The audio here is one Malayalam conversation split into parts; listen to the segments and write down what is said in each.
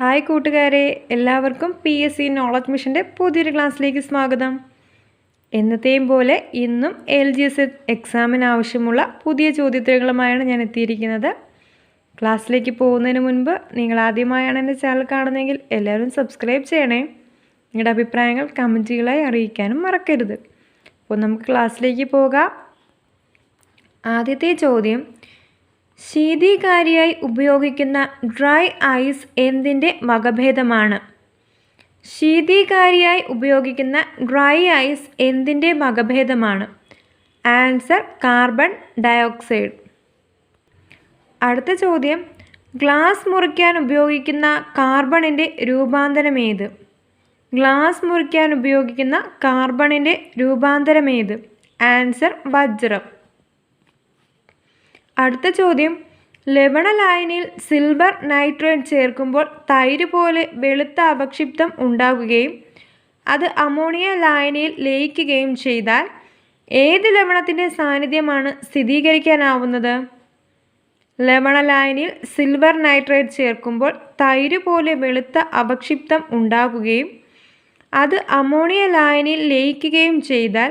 ഹായ് കൂട്ടുകാരെ എല്ലാവർക്കും പി എസ് സി നോളജ് മിഷന്റെ പുതിയൊരു ക്ലാസ്സിലേക്ക് സ്വാഗതം. എന്നത്തെയും പോലെ ഇന്നും എൽ ജി എസ് എക്സാമിന് ആവശ്യമുള്ള പുതിയ ചോദ്യോത്തരങ്ങളുമായാണ് ഞാൻ എത്തിയിരിക്കുന്നത്. ക്ലാസ്സിലേക്ക് പോകുന്നതിന് മുൻപ് നിങ്ങൾ ആദ്യമായാണ് എന്റെ ചാനൽ കാണുന്നതെങ്കിൽ എല്ലാവരും സബ്സ്ക്രൈബ് ചെയ്യണേ. നിങ്ങളുടെ അഭിപ്രായങ്ങൾ കമന്റുകളായി അറിയിക്കാനും മറക്കരുത്. അപ്പോൾ നമുക്ക് ക്ലാസ്സിലേക്ക് പോകാം. ആദ്യത്തെ ചോദ്യം ശീതീകാരിയായി ഉപയോഗിക്കുന്ന ഡ്രൈ ഐസ് എന്തിന്റെ വകഭേദമാണ് ശീതീകാരിയായി ഉപയോഗിക്കുന്ന ഡ്രൈ ഐസ് എന്തിന്റെ വകഭേദമാണ് ആൻസർ കാർബൺ ഡയോക്സൈഡ്. അടുത്ത ചോദ്യം ഗ്ലാസ് മുറിക്കാൻ ഉപയോഗിക്കുന്ന കാർബണിന്റെ രൂപാന്തരമേത്? ഗ്ലാസ് മുറിക്കാൻ ഉപയോഗിക്കുന്ന കാർബണിന്റെ രൂപാന്തരമേത്? ആൻസർ വജ്രം. അടുത്ത ചോദ്യം. ലവണ ലായനിയിൽ സിൽവർ നൈട്രേറ്റ് ചേർക്കുമ്പോൾ തൈര് പോലെ വെളുത്ത അപക്ഷിപ്തം ഉണ്ടാകുകയും അത് അമോണിയ ലായനിയിൽ ലയിക്കുകയും ചെയ്താൽ ഏത് ലവണത്തിന്റെ സാന്നിധ്യമാണ് സ്ഥിരീകരിക്കാനാവുന്നത്? ലവണ ലായനിയിൽ സിൽവർ നൈട്രേറ്റ് ചേർക്കുമ്പോൾ തൈര് പോലെ വെളുത്ത അപക്ഷിപ്തം ഉണ്ടാകുകയും അത് അമോണിയ ലായനിയിൽ ലയിക്കുകയും ചെയ്താൽ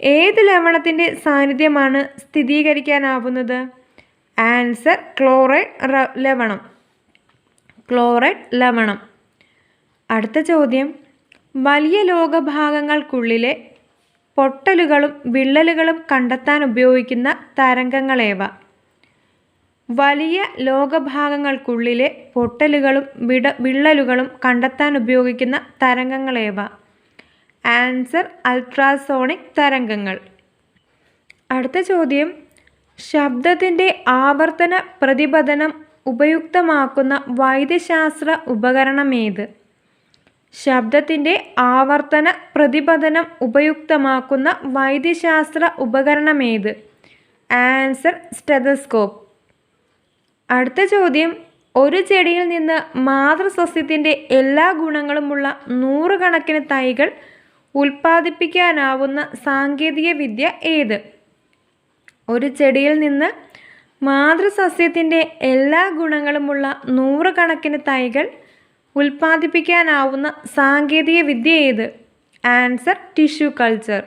ഏത് ലവണത്തിന്റെ സാന്നിധ്യമാണ് സ്ഥിരീകരിക്കാനാവുന്നത്? ആൻസർ ക്ലോറൈഡ് ലവണം. ക്ലോറൈഡ് ലവണം. അടുത്ത ചോദ്യം. വലിയ ലോകഭാഗങ്ങൾക്കുള്ളിലെ പൊട്ടലുകളും വിള്ളലുകളും കണ്ടെത്താൻ ഉപയോഗിക്കുന്ന തരംഗങ്ങളേവ? വലിയ ലോകഭാഗങ്ങൾക്കുള്ളിലെ പൊട്ടലുകളും വിട വിള്ളലുകളും കണ്ടെത്താൻ ഉപയോഗിക്കുന്ന തരംഗങ്ങളേവ? ആൻസർ അൾട്രാസോണിക് തരംഗങ്ങൾ. അടുത്ത ചോദ്യം. ശബ്ദത്തിന്റെ ആവർത്തന പ്രതിപതനം ഉപയുക്തമാക്കുന്ന വൈദ്യശാസ്ത്ര ഉപകരണമേത്? ശബ്ദത്തിന്റെ ആവർത്തന പ്രതിപതനം ഉപയുക്തമാക്കുന്ന വൈദ്യശാസ്ത്ര ഉപകരണമേത്? Answer stethoscope. അടുത്ത ചോദ്യം ഒരു ചെടിയിൽ നിന്ന് മാതൃസസ്യത്തിന്റെ എല്ലാ ഗുണങ്ങളുമുള്ള നൂറുകണക്കിന് തൈകൾ ഉൽപ്പാദിപ്പിക്കാനാവുന്ന സാങ്കേതിക വിദ്യ ഏത്? ഒരു ചെടിയിൽ നിന്ന് മാതൃസസ്യത്തിന്റെ എല്ലാ ഗുണങ്ങളുമുള്ള നൂറുകണക്കിന് തൈകൾ ഉൽപ്പാദിപ്പിക്കാനാവുന്ന സാങ്കേതിക വിദ്യ ഏത്? Answer tissue culture.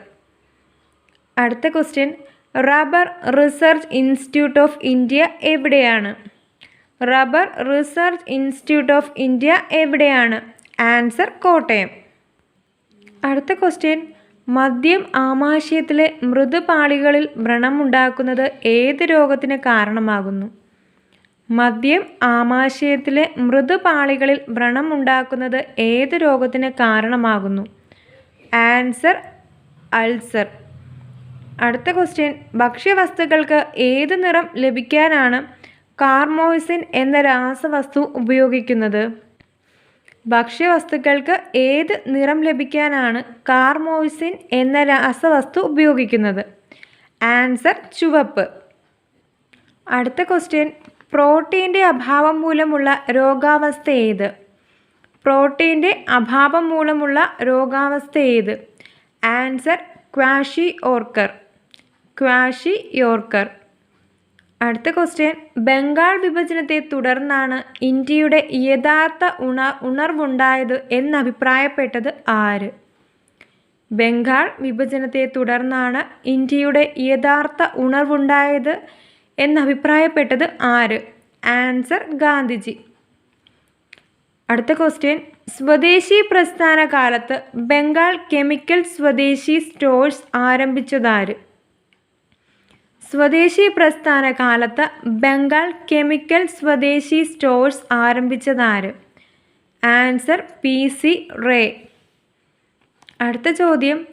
അടുത്ത question. Rubber research institute of India എവിടെയാണ്? Rubber research institute of India എവിടെയാണ്? ആൻസർ കോട്ടയം. അടുത്ത ക്വസ്റ്റ്യൻ. മദ്യം ആമാശയത്തിലെ മൃദുപാളികളിൽ വ്രണമുണ്ടാക്കുന്നത് ഏത് രോഗത്തിന് കാരണമാകുന്നു? മദ്യം ആമാശയത്തിലെ മൃദുപാളികളിൽ വ്രണമുണ്ടാക്കുന്നത് ഏത് രോഗത്തിന് കാരണമാകുന്നു? Answer ulcer. അടുത്ത ക്വസ്റ്റ്യൻ. ഭക്ഷ്യവസ്തുക്കൾക്ക് ഏത് നിറം ലഭിക്കാനാണ് കാർമോയിസിൻ എന്ന രാസവസ്തു ഉപയോഗിക്കുന്നത്? ഭക്ഷ്യവസ്തുക്കൾക്ക് ഏത് നിറം ലഭിക്കാനാണ് കാർമോയിസിൻ എന്ന രാസവസ്തു ഉപയോഗിക്കുന്നത്? ആൻസർ ചുവപ്പ്. അടുത്ത ക്വസ്റ്റ്യൻ പ്രോട്ടീന്റെ അഭാവം മൂലമുള്ള രോഗാവസ്ഥ ഏത്? പ്രോട്ടീന്റെ അഭാവം മൂലമുള്ള രോഗാവസ്ഥ ഏത്? Answer kwashiorkor. ക്വാഷി യോർക്കർ അടുത്ത ക്വസ്റ്റ്യൻ ബംഗാൾ വിഭജനത്തെ തുടർന്നാണ് ഇന്ത്യയുടെ യഥാർത്ഥ ഉണ ഉണർവുണ്ടായത് എന്നഭിപ്രായപ്പെട്ടത് ആര്? ബംഗാൾ വിഭജനത്തെ തുടർന്നാണ് ഇന്ത്യയുടെ യഥാർത്ഥ ഉണർവുണ്ടായത് എന്നഭിപ്രായപ്പെട്ടത് ആര്? ആൻസർ ഗാന്ധിജി. അടുത്ത ക്വസ്റ്റ്യൻ സ്വദേശി പ്രസ്ഥാന കാലത്ത് ബംഗാൾ കെമിക്കൽ സ്വദേശി സ്റ്റോഴ്സ് ആരംഭിച്ചതാര് സ്വദേശി പ്രസ്ഥാന കാലത്ത് Bengal chemical Swadeshi stores ആരംഭിച്ചതാര്? Answer P C Ray. അടുത്ത ചോദ്യം.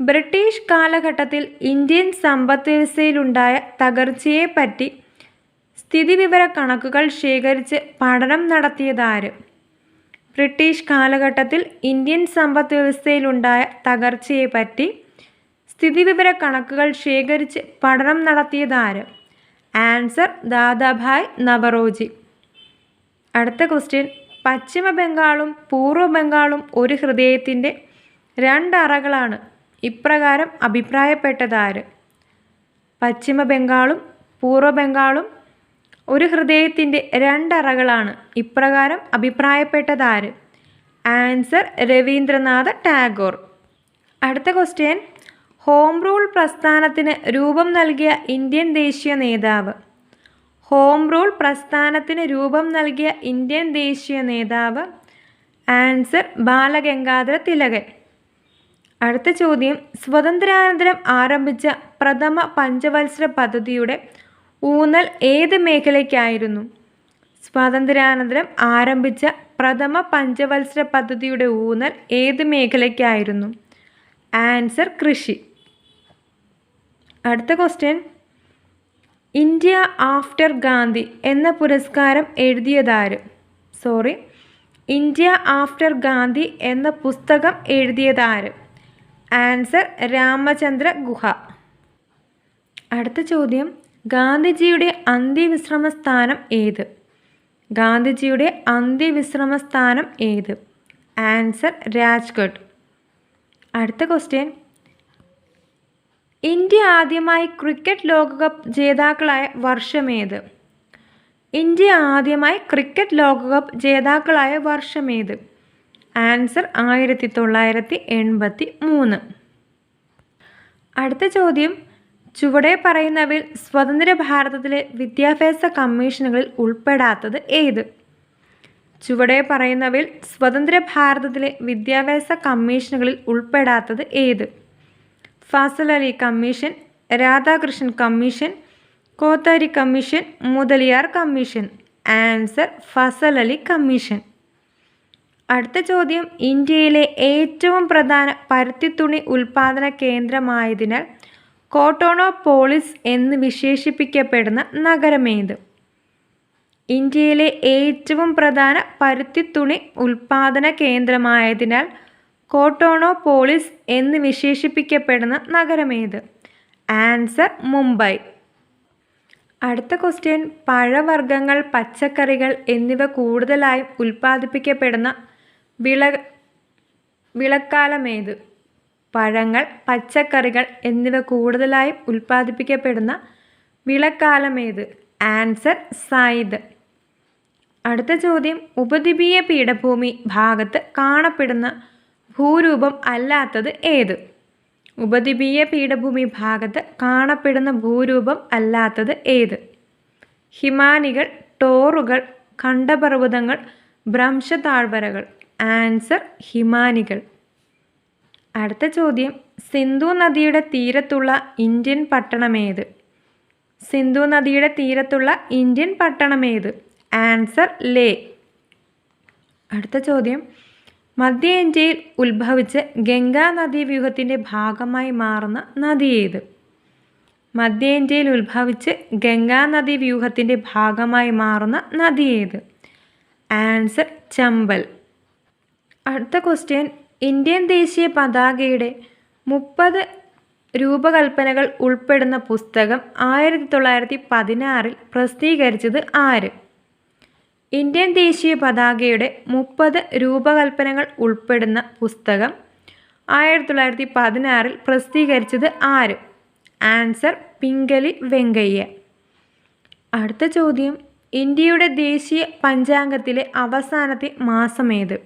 ബ്രിട്ടീഷ് കാലഘട്ടത്തിൽ ഇന്ത്യൻ സമ്പദ് വ്യവസ്ഥയിലുണ്ടായ തകർച്ചയെപ്പറ്റി സ്ഥിതിവിവര കണക്കുകൾ ശേഖരിച്ച് പഠനം നടത്തിയതാര്? ബ്രിട്ടീഷ് കാലഘട്ടത്തിൽ ഇന്ത്യൻ സമ്പദ് വ്യവസ്ഥയിലുണ്ടായ തകർച്ചയെപ്പറ്റി സ്ഥിതിവിവര കണക്കുകൾ ശേഖരിച്ച് പഠനം നടത്തിയതാര്? ആൻസർ ദാദാഭായ് നവറോജി. അടുത്ത ക്വസ്റ്റ്യൻ. പശ്ചിമ ബംഗാളും പൂർവ ബംഗാളും ഒരു ഹൃദയത്തിന്റെ രണ്ടറകളാണ് ഇപ്രകാരം അഭിപ്രായപ്പെട്ടതാര്? പശ്ചിമ ബംഗാളും പൂർവ ബംഗാളും ഒരു ഹൃദയത്തിന്റെ രണ്ടറകളാണ് ഇപ്രകാരം അഭിപ്രായപ്പെട്ടതാര്? ആൻസർ രവീന്ദ്രനാഥ ടാഗോർ. അടുത്ത ക്വസ്റ്റ്യൻ. ഹോം റൂൾ പ്രസ്ഥാനത്തിന് രൂപം നൽകിയ ഇന്ത്യൻ ദേശീയ നേതാവ്. ഹോം റൂൾ പ്രസ്ഥാനത്തിന് രൂപം നൽകിയ ഇന്ത്യൻ ദേശീയ നേതാവ് ആൻസർ ബാലഗംഗാധര തിലകൻ. അടുത്ത ചോദ്യം. സ്വതന്ത്രാനന്തരം ആരംഭിച്ച പ്രഥമ പഞ്ചവത്സര പദ്ധതിയുടെ ഊന്നൽ ഏത് മേഖലയ്ക്കായിരുന്നു? സ്വാതന്ത്ര്യാനന്തരം ആരംഭിച്ച പ്രഥമ പഞ്ചവത്സര പദ്ധതിയുടെ ഊന്നൽ ഏത് മേഖലയ്ക്കായിരുന്നു? ആൻസർ കൃഷി. അടുത്ത ക്വസ്റ്റ്യൻ ഇന്ത്യ ആഫ്റ്റർ ഗാന്ധി എന്ന പുരസ്കാരം എഴുതിയതാര്? സോറി ഇന്ത്യ ആഫ്റ്റർ ഗാന്ധി എന്ന പുസ്തകം എഴുതിയതാര്? ആൻസർ രാമചന്ദ്ര ഗുഹ. അടുത്ത ചോദ്യം. ഗാന്ധിജിയുടെ അന്ത്യവിശ്രമ സ്ഥാനം ഏത്? ഗാന്ധിജിയുടെ അന്ത്യവിശ്രമ സ്ഥാനം ഏത്? ആൻസർ രാജ്ഘട്ട്. അടുത്ത ക്വസ്റ്റ്യൻ ഇന്ത്യ ആദ്യമായി ക്രിക്കറ്റ് ലോകകപ്പ് ജേതാക്കളായ വർഷമേത്? ഇന്ത്യ ആദ്യമായി ക്രിക്കറ്റ് ലോകകപ്പ് ജേതാക്കളായ വർഷമേത്? ആൻസർ ആയിരത്തി തൊള്ളായിരത്തി എൺപത്തി മൂന്ന് അടുത്ത ചോദ്യം. ചുവടെ പറയുന്നവയിൽ സ്വതന്ത്ര ഭാരതത്തിലെ വിദ്യാഭ്യാസ കമ്മീഷനുകളിൽ ഉൾപ്പെടാത്തത് ഏത്? ചുവടെ പറയുന്നവയിൽ സ്വതന്ത്ര ഭാരതത്തിലെ വിദ്യാഭ്യാസ കമ്മീഷനുകളിൽ ഉൾപ്പെടാത്തത് ഏത്? Fazal Ali commission Radhakrishnan commission Kothari commission Mudaliar commission answer Fazal Ali commission. അടുത്ത ചോദ്യം ഇന്ത്യയിലെ ഏറ്റവും പ്രധാന പരുത്തിത്തുണി ഉൽപാദന കേന്ദ്രമായതിനാൽ കോട്ടോണോപോളിസ് എന്ന് വിശേഷിപ്പിക്കപ്പെടുന്ന നഗരമേത്? ഇന്ത്യയിലെ ഏറ്റവും പ്രധാന പരുത്തിത്തുണി ഉൽപാദന കേന്ദ്രമായതിനാൽ കോട്ടോണോപോളിസ് എന്ന് വിശേഷിപ്പിക്കപ്പെടുന്ന നഗരമേത്? ആൻസർ മുംബൈ. അടുത്ത ക്വസ്റ്റ്യൻ പഴവർഗങ്ങൾ പച്ചക്കറികൾ എന്നിവ കൂടുതലായും ഉൽപ്പാദിപ്പിക്കപ്പെടുന്ന വിള വിളക്കാലമേത്? പഴങ്ങൾ പച്ചക്കറികൾ എന്നിവ കൂടുതലായും ഉൽപ്പാദിപ്പിക്കപ്പെടുന്ന വിളക്കാലമേത്? Answer Zayed. അടുത്ത ചോദ്യം ഉപദ്വീപീയ പീഠഭൂമി ഭാഗത്ത് കാണപ്പെടുന്ന ഭൂരൂപം അല്ലാത്തത് ഏത്? ഉപദ്വീപീയ പീഠഭൂമി ഭാഗത്ത് കാണപ്പെടുന്ന ഭൂരൂപം അല്ലാത്തത് ഏത്? ഹിമാനികൾ ടോറുകൾ ഖണ്ഡപർവതങ്ങൾ ഭ്രംശതാഴ്വരകൾ. ആൻസർ ഹിമാനികൾ. അടുത്ത ചോദ്യം സിന്ധു നദിയുടെ തീരത്തുള്ള ഇന്ത്യൻ പട്ടണമേത് സിന്ധു നദിയുടെ തീരത്തുള്ള ഇന്ത്യൻ പട്ടണമേത് ആൻസർ ലേ. അടുത്ത ചോദ്യം മധ്യ ഇന്ത്യയിൽ ഉത്ഭവിച്ച് ഗംഗാ നദീവ്യൂഹത്തിന്റെ ഭാഗമായി മാറുന്ന നദി ഏത്? മധ്യ ഇന്ത്യയിൽ ഉത്ഭവിച്ച് ഗംഗാ നദീവ്യൂഹത്തിന്റെ ഭാഗമായി മാറുന്ന നദി ഏത്? ആൻസർ ചമ്പൽ. അടുത്ത ക്വസ്റ്റ്യൻ ഇന്ത്യൻ ദേശീയ പതാകയുടെ മുപ്പത് രൂപകൽപ്പനകൾ ഉൾപ്പെടുന്ന പുസ്തകം ആയിരത്തി തൊള്ളായിരത്തി പതിനാറിൽ പ്രസിദ്ധീകരിച്ചത് ആര്? ഇന്ത്യൻ ദേശീയ പതാകയുടെ മുപ്പത് രൂപകൽപ്പനകൾ ഉൾപ്പെടുന്ന പുസ്തകം ആയിരത്തി തൊള്ളായിരത്തി പതിനാറിൽ പ്രസിദ്ധീകരിച്ചത് ആര്? ആൻസർ പിങ്കലി വെങ്കയ്യ. അടുത്ത ചോദ്യം ഇന്ത്യയുടെ ദേശീയ പഞ്ചാംഗത്തിലെ അവസാനത്തെ മാസമേത്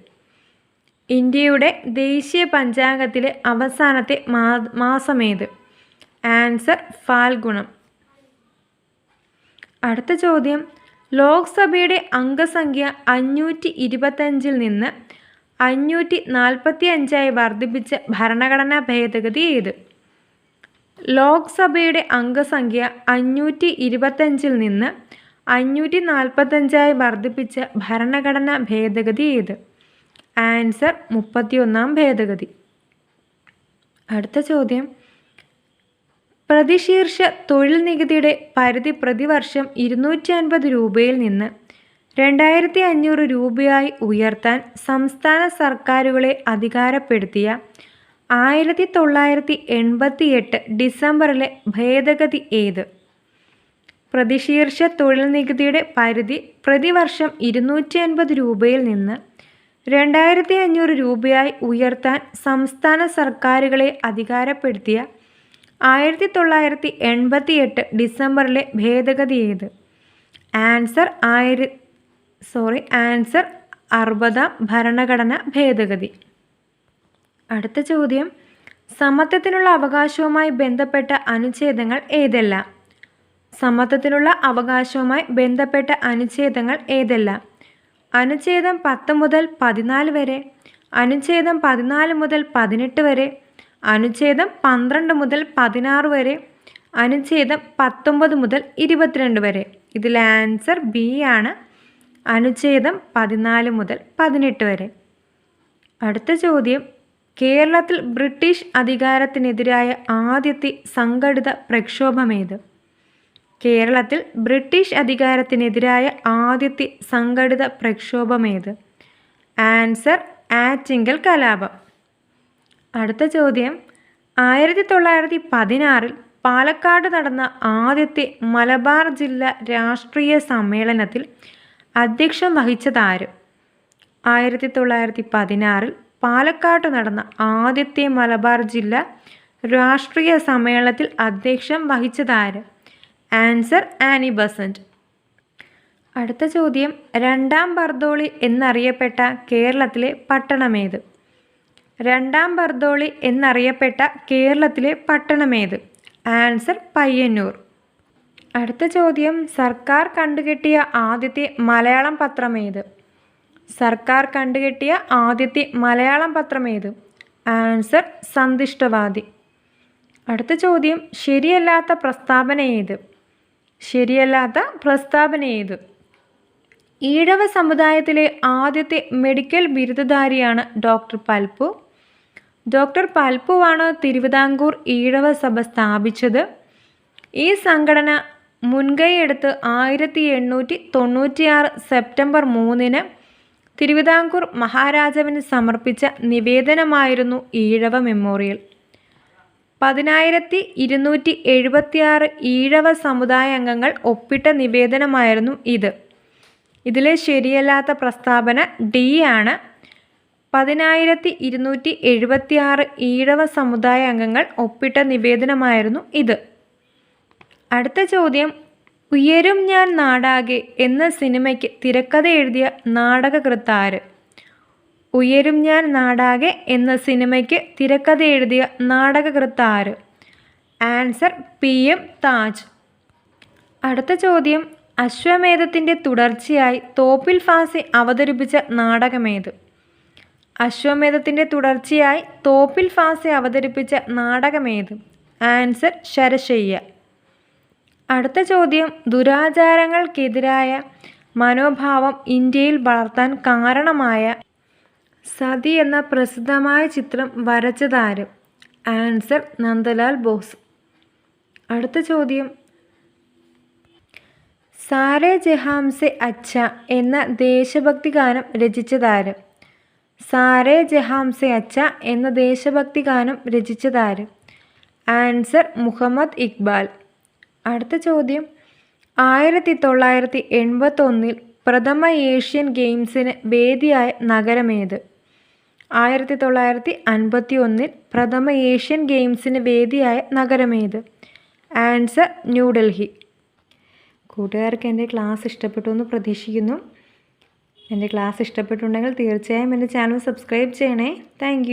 ഇന്ത്യയുടെ ദേശീയ പഞ്ചാംഗത്തിലെ അവസാനത്തെ മാസമേത് ആൻസർ ഫാൽഗുണം. അടുത്ത ചോദ്യം ലോക്സഭയുടെ അംഗസംഖ്യ അഞ്ഞൂറ്റി ഇരുപത്തഞ്ചിൽ നിന്ന് അഞ്ഞൂറ്റി നാൽപ്പത്തി അഞ്ചായി വർദ്ധിപ്പിച്ച ഭരണഘടനാ ഭേദഗതി ഏത് ലോക്സഭയുടെ അംഗസംഖ്യ അഞ്ഞൂറ്റി ഇരുപത്തഞ്ചിൽ നിന്ന് അഞ്ഞൂറ്റി നാൽപ്പത്തഞ്ചായി വർദ്ധിപ്പിച്ച ഭരണഘടനാ ഭേദഗതി ഏത് ആൻസർ മുപ്പത്തിയൊന്നാം ഭേദഗതി. അടുത്ത ചോദ്യം. പ്രതിശീർഷ തൊഴിൽ നികുതിയുടെ പരിധി പ്രതിവർഷം ഇരുന്നൂറ്റി അൻപത് രൂപയിൽ നിന്ന് രണ്ടായിരത്തി അഞ്ഞൂറ് രൂപയായി ഉയർത്താൻ സംസ്ഥാന സർക്കാരുകളെ അധികാരപ്പെടുത്തിയ ആയിരത്തി തൊള്ളായിരത്തി എൺപത്തി എട്ട് ഡിസംബറിലെ ഭേദഗതി ഏത്? പ്രതിശീർഷ തൊഴിൽ നികുതിയുടെ പരിധി പ്രതിവർഷം ഇരുന്നൂറ്റി അൻപത് രൂപയിൽ നിന്ന് രണ്ടായിരത്തി അഞ്ഞൂറ് രൂപയായി ഉയർത്താൻ സംസ്ഥാന സർക്കാരുകളെ അധികാരപ്പെടുത്തിയ ആയിരത്തി തൊള്ളായിരത്തി എൺപത്തി എട്ട് ഡിസംബറിലെ ഭേദഗതി ഏത് ആൻസർ ആയിര സോറി ആൻസർ അറുപതാം ഭരണഘടന ഭേദഗതി. അടുത്ത ചോദ്യം. സമത്വത്തിനുള്ള അവകാശവുമായി ബന്ധപ്പെട്ട അനുച്ഛേദങ്ങൾ ഏതെല്ലാം? സമത്വത്തിനുള്ള അവകാശവുമായി ബന്ധപ്പെട്ട അനുച്ഛേദങ്ങൾ ഏതെല്ലാം? അനുച്ഛേദം പത്ത് മുതൽ പതിനാല് വരെ അനുച്ഛേദം പതിനാല് മുതൽ പതിനെട്ട് വരെ അനുച്ഛേദം പന്ത്രണ്ട് മുതൽ പതിനാറ് വരെ അനുച്ഛേദം പത്തൊമ്പത് മുതൽ ഇരുപത്തിരണ്ട് വരെ. ഇതിൽ ആൻസർ ബി ആണ്. അനുച്ഛേദം പതിനാല് മുതൽ പതിനെട്ട് വരെ. അടുത്ത ചോദ്യം. കേരളത്തിൽ ബ്രിട്ടീഷ് അധികാരത്തിനെതിരായ ആദ്യത്തെ സംഘടിത പ്രക്ഷോഭമേത് കേരളത്തിൽ ബ്രിട്ടീഷ് അധികാരത്തിനെതിരായ ആദ്യത്തെ സംഘടിത പ്രക്ഷോഭമേത് ആൻസർ ആറ്റിങ്കൽ കലാപം. അടുത്ത ചോദ്യം. ആയിരത്തി തൊള്ളായിരത്തി പതിനാറിൽ പാലക്കാട് നടന്ന ആദ്യത്തെ മലബാർ ജില്ല രാഷ്ട്രീയ സമ്മേളനത്തിൽ അധ്യക്ഷം വഹിച്ചതാര്? ആയിരത്തി തൊള്ളായിരത്തി പതിനാറിൽ പാലക്കാട് നടന്ന ആദ്യത്തെ മലബാർ ജില്ല രാഷ്ട്രീയ സമ്മേളനത്തിൽ അധ്യക്ഷം വഹിച്ചതാര്? Answer Annie Besant. അടുത്ത ചോദ്യം. രണ്ടാം ബർദോളി എന്നറിയപ്പെട്ട കേരളത്തിലെ പട്ടണമേത് രണ്ടാം ബർദോളി എന്നറിയപ്പെട്ട കേരളത്തിലെ പട്ടണമേത്? ആൻസർ പയ്യന്നൂർ. അടുത്ത ചോദ്യം സർക്കാർ കണ്ടുകെട്ടിയ ആദ്യത്തെ മലയാളം പത്രമേത്? സർക്കാർ കണ്ടുകെട്ടിയ ആദ്യത്തെ മലയാളം പത്രമേത്? ആൻസർ സന്തുഷ്ടവാദി. അടുത്ത ചോദ്യം ശരിയല്ലാത്ത പ്രസ്താവന ഏത്? ശരിയല്ലാത്ത പ്രസ്താവന ഏത്? ഈഴവ സമുദായത്തിലെ ആദ്യത്തെ മെഡിക്കൽ ബിരുദധാരിയാണ് ഡോക്ടർ പൽപ്പു. ഡോക്ടർ പൽപ്പുവാണ് തിരുവിതാംകൂർ ഈഴവ സഭ സ്ഥാപിച്ചത്. ഈ സംഘടന മുൻകൈയെടുത്ത് ആയിരത്തി എണ്ണൂറ്റി തൊണ്ണൂറ്റിയാറ് സെപ്റ്റംബർ മൂന്നിന് തിരുവിതാംകൂർ മഹാരാജാവിന് സമർപ്പിച്ച നിവേദനമായിരുന്നു ഈഴവ മെമ്മോറിയൽ. പതിനായിരത്തി ഇരുന്നൂറ്റി എഴുപത്തിയാറ് ഈഴവ സമുദായ അംഗങ്ങൾ ഒപ്പിട്ട നിവേദനമായിരുന്നു ഇത്. ഇതിലെ ശരിയല്ലാത്ത പ്രസ്താവന ഡി ആണ്. പതിനായിരത്തി ഇരുന്നൂറ്റി എഴുപത്തിയാറ് ഈഴവ സമുദായ അംഗങ്ങൾ ഒപ്പിട്ട നിവേദനമായിരുന്നു ഇത്. അടുത്ത ചോദ്യം ഉയരും ഞാൻ നാടാകെ എന്ന സിനിമയ്ക്ക് തിരക്കഥ എഴുതിയ നാടകകൃത്ത് ആര്? ഉയരും ഞാൻ നാടാകെ എന്ന സിനിമയ്ക്ക് തിരക്കഥ എഴുതിയ നാടകകൃത്ത് ആര്? Answer P. എം. താജ്. അടുത്ത ചോദ്യം അശ്വമേധത്തിന്റെ തുടർച്ചയായി തോപ്പിൽ ഫാസി അവതരിപ്പിച്ച നാടകമേത്? അശ്വമേധത്തിന്റെ തുടർച്ചയായി തോപ്പിൽ ഫാസി അവതരിപ്പിച്ച നാടകമേത്? ആൻസർ ശരശയ്യ. അടുത്ത ചോദ്യം ദുരാചാരങ്ങൾക്കെതിരായ മനോഭാവം ഇന്ത്യയിൽ വളർത്താൻ കാരണമായ സതി എന്ന പ്രസിദ്ധമായ ചിത്രം വരച്ചതാര്? ആൻസർ നന്ദലാൽ ബോസ്. അടുത്ത ചോദ്യം സാരേ ജഹാംസെ അച്ഛ എന്ന ദേശഭക്തി ഗാനം രചിച്ചതാര്? സാരേ ജഹാംസെ അച്ച എന്ന ദേശഭക്തി ഗാനം രചിച്ചതാര്? ആൻസർ മുഹമ്മദ് ഇക്ബാൽ. അടുത്ത ചോദ്യം. ആയിരത്തി തൊള്ളായിരത്തി എൺപത്തൊന്നിൽ പ്രഥമ ഏഷ്യൻ ഗെയിംസിന് വേദിയായ നഗരമേത്? ആയിരത്തി തൊള്ളായിരത്തി അൻപത്തി ഒന്നിൽ പ്രഥമ ഏഷ്യൻ ഗെയിംസിന് വേദിയായ നഗരമേത്? ആൻസർ ന്യൂഡൽഹി. കൂട്ടുകാർക്ക് എന്റെ ക്ലാസ് ഇഷ്ടപ്പെട്ടു എന്ന് പ്രതീക്ഷിക്കുന്നു. എന്റെ ക്ലാസ് ഇഷ്ടപ്പെട്ടുണ്ടെങ്കിൽ തീർച്ചയായും എന്റെ ചാനൽ സബ്സ്ക്രൈബ് ചെയ്യണേ. താങ്ക്